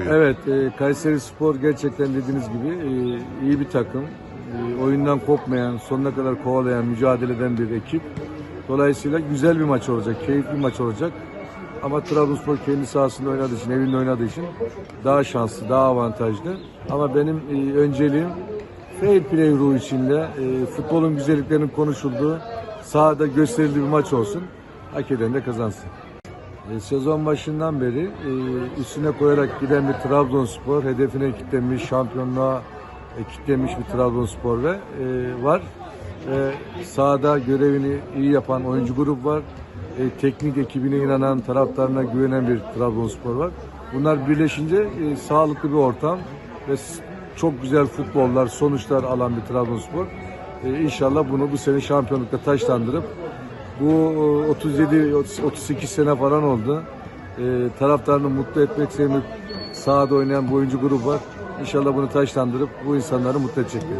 Evet, e, Kayseri Spor gerçekten dediğiniz gibi e, iyi bir takım. E, oyundan kopmayan, sonuna kadar kovalayan, mücadele eden bir ekip. Dolayısıyla güzel bir maç olacak, keyifli bir maç olacak. Ama Trabzonspor kendi sahasında oynadığı için, evinde oynadığı için daha şanslı, daha avantajlı. Ama benim e, önceliğim fair play ruhu içinde e, futbolun güzelliklerinin konuşulduğu, sahada gösterildiği bir maç olsun. Hak eden de kazansın. E, Sezon başından beri e, üstüne koyarak giden bir Trabzonspor, hedefine kilitlenmiş, şampiyonluğa e, bir Trabzonspor ve e, var. E, sahada görevini iyi yapan oyuncu grup var. E, teknik ekibine inanan, taraftarına güvenen bir Trabzonspor var. Bunlar birleşince sağlıklı bir ortam ve çok güzel futbollar, sonuçlar alan bir Trabzonspor. E, inşallah bunu bu sene şampiyonlukta taşlandırıp bu e, 37 38 sene falan oldu. E, taraftarını mutlu etmek sevmek sahada oynayan bu oyuncu grubu var. İnşallah bunu taşlandırıp bu insanları mutlu edecekler.